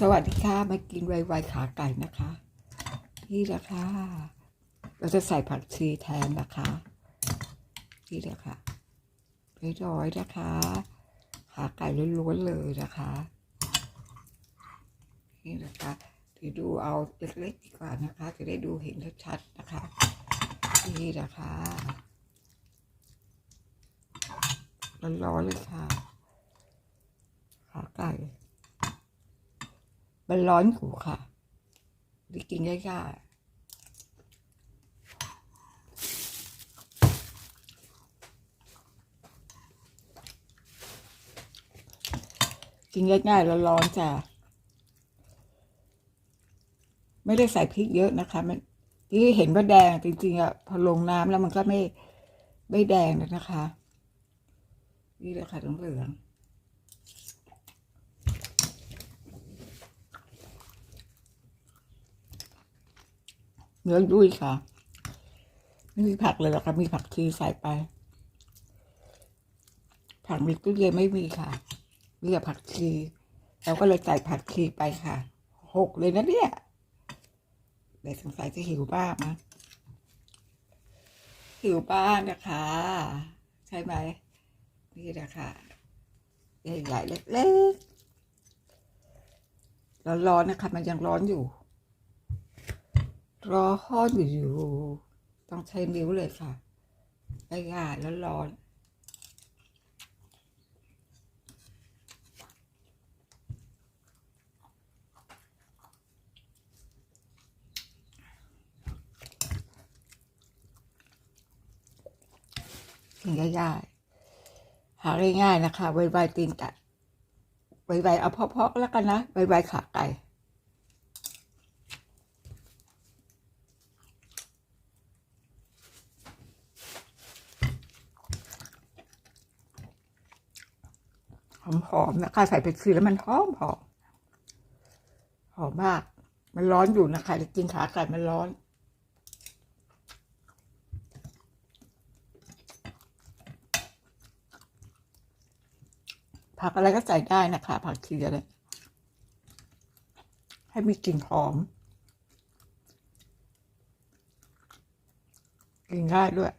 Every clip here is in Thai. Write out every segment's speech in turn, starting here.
สวัสดีค่ะ มากินไวๆขาไก่นะคะ นี่แหละค่ะเราจะใส่ผักชีแทนนะคะ นี่แหละค่ะเรียบร้อยนะคะ ขาไก่ล้วนๆเลยนะคะ นี่นะคะเดี๋ยวดูเอาเล็กๆดีกว่านะคะ จะได้ดูเห็นชัดๆนะคะ นี่แหละคะร้อนๆเลยค่ะ ขาไก่ มันร้อนหูค่ะได้กินง่ายๆกินง่ายๆแล้วร้อนๆจ้ะไม่ได้ใส่พริกเยอะนะคะ มันที่เห็นว่าแดงจริงๆอะพอลงน้ำแล้วมันก็ไม่ไม่แดงเลยนะคะ นี่เลยค่ะเหลือง เนื้อยุ่ยค่ะ ไม่มีผักเลยหรอกค่ะมีผักชีใส่ไป ผักมีตู้เย็นไม่มีค่ะ มีแต่ผักชีเราก็เลยใส่ผักชีไปค่ะ หกเลยนะเนี่ยเด็กสงสัยจะหิวบ้างนะหิวบ้างนะคะ ใช่ไหมนี่แหละคะใหญ่ๆเล็กๆร้อนๆนะคะ มันยังร้อนอยู่ รอฮอดอยู่อยู่ ต้องใช้นิ้วเลยค่ะง่ายแล้วร้อนกินง่ายๆหาง่ายๆนะคะไวๆตีนไก่ไวๆเอาเพาะๆแล้วกันนะไวๆขาไก่ หอมๆนะคะ ใส่เผ็ดซีแล้วมันหอมหอมหอมมาก มันร้อนอยู่นะคะจะกินขาไก่มันร้อนผักอะไรก็ใส่ได้นะคะ ผักเชีอะไรให้มีกลิ่นหอม กินง่ายด้วย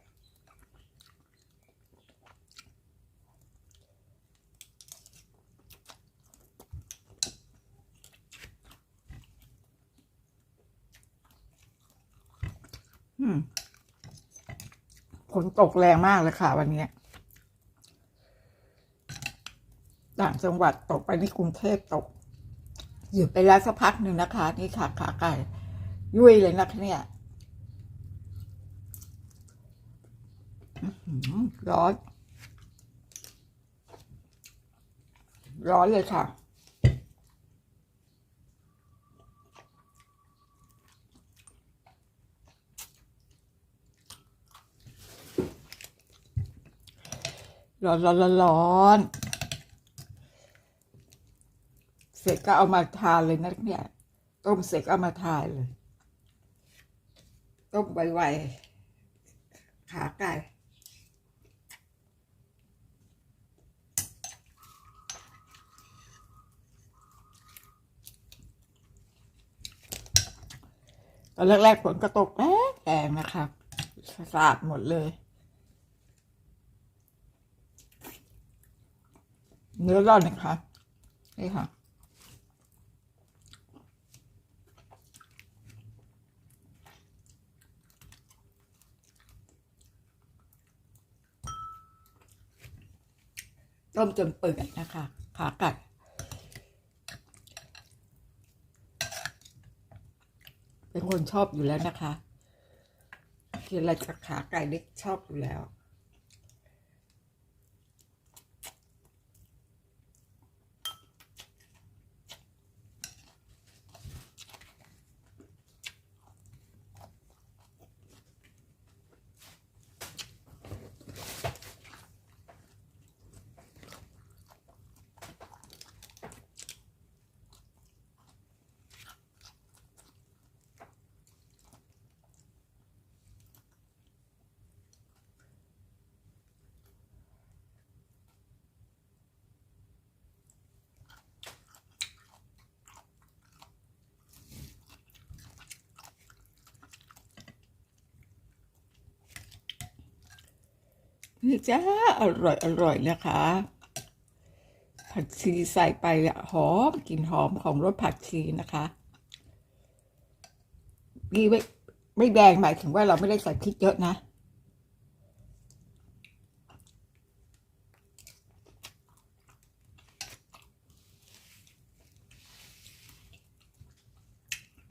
ฝนตกแรงมากเลยค่ะ วันนี้ต่างจังหวัดตกไปในกรุงเทพตกอยู่ไปแล้วสักพักหนึ่งนะคะ นี่ค่ะขาไก่ยุ่ยเลยนะคะเนี่ยร้อน ร้อนเลยค่ะ ร้อนร้อนร้อนร้อนเสร็จก็เอามาทานเลยนะเนี่ยต้มเสร็จก็เอามาทานเลยต้มไวๆขาไก่ตอนแรกๆฝนก็ตกแรงแรงนะคะสาดหมดเลย เนื้อร่อนนะคะนี่ค่ะ ต้มจนเปื่อยนะคะ ขาไก่เป็นคนชอบอยู่แล้วนะคะกินอะไรจากขาไก่นี่ชอบอยู่แล้ว นี่จ้าอร่อยอร่อยนะคะ ผักชีใส่ไปหอมกลิ่นหอมของรสผักชีนะคะนี่ไม่ไม่แดงหมายถึงว่าเราไม่ได้ใส่พริกเยอะนะ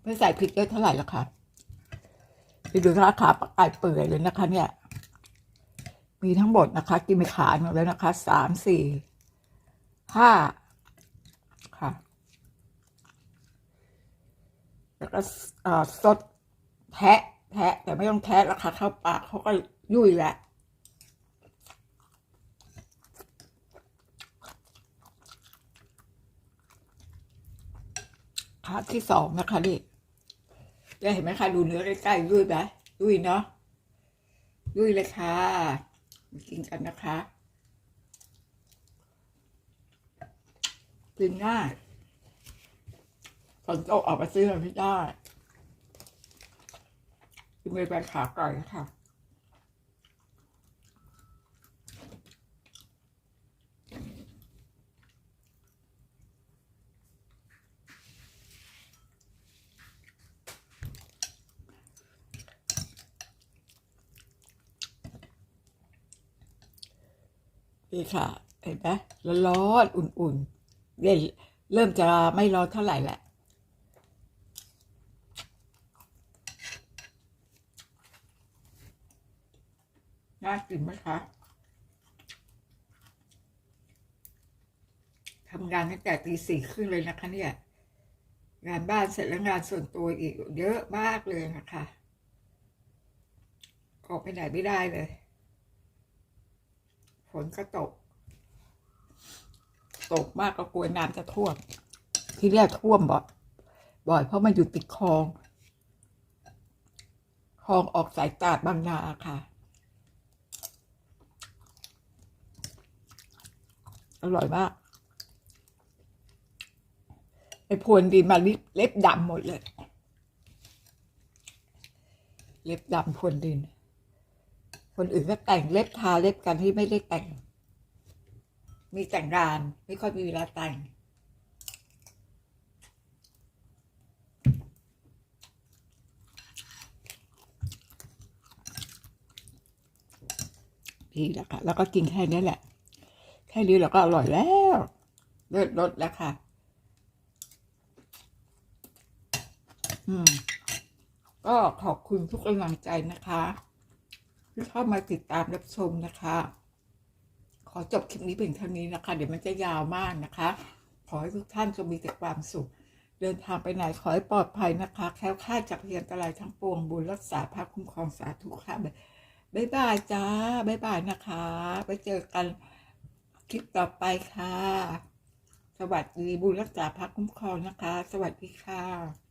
ไม่ใส่พริกเยอะเท่าไหร่ล้วค่ะไปดูราคาปลาไก่เปื่อยเลยนะคะเนี่ย มีทั้งหมดนะคะกินไปขาหมดแล้วนะคะสามสี่ห้าค่ะ แล้วก็อ่อสดแทะแทะแต่ไม่ต้องแทะแล้วค่ะเข้าปากเขาก็ยุ่ยแหละขาที่สองนะคะนี่ได้เห็นไหมคะดูเนื้อใกล้ๆยุ่ยไหมยุ่ยเนาะยุ่ยเลยค่ะ มากินกันนะคะ กินง่ายฝนตกออกมาซื้อมันไม่ได้กินไปเป็นขาไก่ค่ะ นี่ค่ะ เห็นไหมร้อนๆอุ่นๆเย็นเริ่มจะไม่ร้อนเท่าไหร่แหละน่ากินไหมคะทำงานตั้งแต่ตีสี่ครึ่งเลยนะคะเนี่ย งานบ้านเสร็จแล้วงานส่วนตัวอีกเยอะมากเลยนะคะ ออกไปไหนไม่ได้เลย ฝนก็ตก ตกมากก็กลัวน้ำจะท่วม ที่แรกท่วมบ่อยบ่อย เพราะมันอยู่ติดคลอง คลองออกสายตาดบางนาค่ะ อร่อยมากไอ้พรวนดีมาลิเล็บดำหมดเลย เล็บดำพรวนดิน คนอื่นก็แต่งเล็บทาเล็บกันที่ไม่ได้แต่ง มีแต่งงาน ไม่ค่อยมีเวลาแต่งนี่แหละค่ะ แล้วก็กินแค่นี้แหละ แค่นี้เราก็อร่อยแล้วเลิศรสแล้วค่ะ อืม ก็ขอบคุณทุกกำลังใจนะคะ ที่เข้ามาติดตามรับชมนะคะ ขอจบคลิปนี้เพียงเท่านี้นะคะ เดี๋ยวมันจะยาวมากนะคะ ขอให้ทุกท่านจงมีแต่ความสุข เดินทางไปไหนขอให้ปลอดภัยนะคะ แคล้วคลาดจากพยันตรายทั้งปวงบุญรักษาพระคุ้มครองสาธุค่ะบ๊ายบายจ้าบ๊ายบายนะคะ ไปเจอกันคลิปต่อไปค่ะ สวัสดีบุญรักษาพระคุ้มครองนะคะ สวัสดีค่ะ